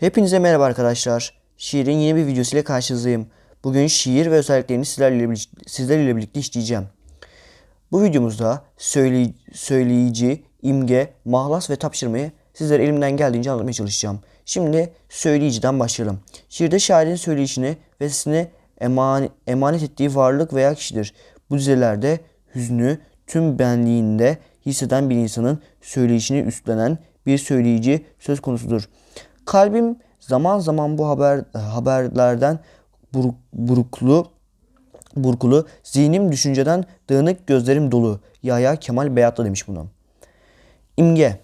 Hepinize merhaba arkadaşlar. Şiirin yeni bir videosuyla karşınızdayım. Bugün şiir ve özelliklerini sizlerle, sizlerle birlikte işleyeceğim. Bu videomuzda söyley- söyleyici, imge, mahlas ve tapşırmayı sizlere elimden geldiğince anlatmaya çalışacağım. Şimdi söyleyiciden başlayalım. Şiirde şairin söyleyişini ve sesini eman- emanet ettiği varlık veya kişidir. Bu dizelerde hüznü tüm benliğinde hisseden bir insanın söyleyişini üstlenen bir söyleyici söz konusudur. Kalbim zaman zaman bu haber haberlerden buruk, buruklu burkulu, zihnim düşünceden dağınık, gözlerim dolu. Yahya Kemal Beyatlı demiş bunu. İmge.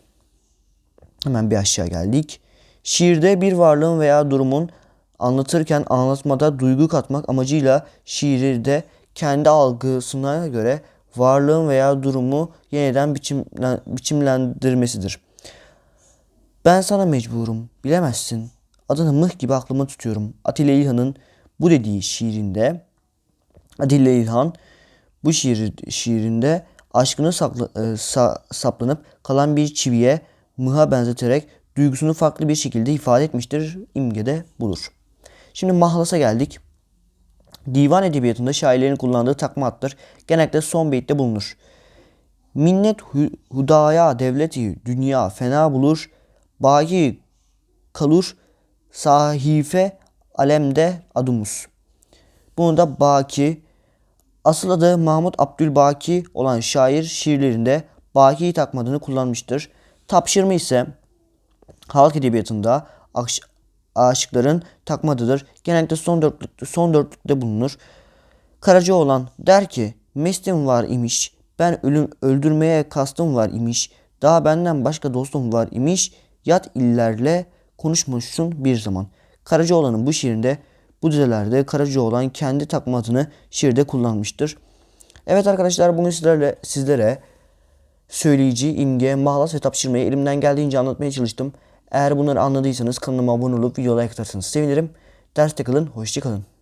Hemen bir aşağı geldik. Şiirde bir varlığın veya durumun anlatırken anlatmada duygu katmak amacıyla şiirde kendi algısına göre varlığın veya durumu yeniden biçimlen, biçimlendirmesidir. Ben sana mecburum, bilemezsin. Adını mıh gibi aklıma tutuyorum. Atilla İlhan'ın bu dediği şiirinde Atilla İlhan bu şiir, şiirinde aşkını saklı, e, sa- saplanıp kalan bir çiviye mıha benzeterek duygusunu farklı bir şekilde ifade etmiştir. İmge de budur. Şimdi mahlasa geldik. Divan edebiyatında şairlerin kullandığı takma addır. Genellikle son beytte bulunur. Minnet hu- hudaya devleti dünya fena bulur. Baki kalur sahife alemde adımız. Bunu da Baki, asıl adı Mahmut Abdülbaki olan şair şiirlerinde Baki'yi takmadığını kullanmıştır. Tapşırma ise halk edebiyatında aş- aşıkların takmadıdır. Genellikle son dörtlükte, son dörtlükte bulunur. Karacaoğlan der ki mestim var imiş. Ben ölüm öldürmeye kastım var imiş. Daha benden başka dostum var imiş. Yat illerle konuşmuşsun bir zaman. Karacaoğlan'ın bu şiirinde bu dizelerde Karacaoğlan kendi takma adını şiirde kullanmıştır. Evet arkadaşlar bugün sizlerle sizlere söyleyici, imge, mahlas ve tapşırmayı elimden geldiğince anlatmaya çalıştım. Eğer bunları anladıysanız kanalıma abone olup video like atarsanız sevinirim. Derste kalın, hoşça kalın.